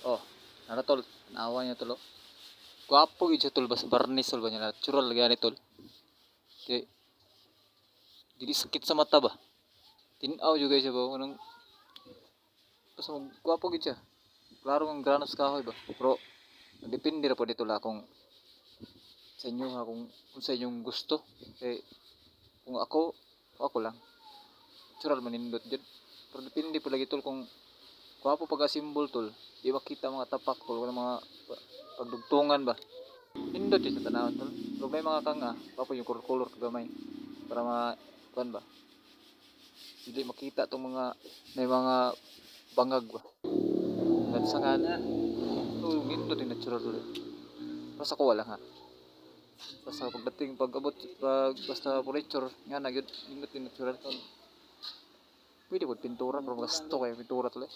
Oh, ano tol? Naawa niya tol. Gwapo gid tol bas barnis tol ba niya natural gani tol. Kay dili sakit sa mata ba? Tinaw juga siya ba anong basta mag- gwapo gid siya. Klaro ang granos kahoy ba. Pero depende ra po dito la kung sa inyo ha kung, kung sa inyong gusto. Kay kung ako ako lang. Natural manindot dyan. Pero depende po lagi tol kung Gwapo pag simbol tol. Di makita mga tapak tol wala mga pa- pagdugtungan ba. Nindot yun sa tanawon tol. Pero may mga kanga, gwapo yung color-color kagamay. Para mga kuan ba. Hindi makita tong mga may mga bangag ba. At sa nga na. So, nindot yung natural tol. Basta ko wala ha. Basta pagdating pag abot pag basta furniture nga na gyud nindot yung natural tol. Pwede po pintura pero gasto kayo pintura tol eh.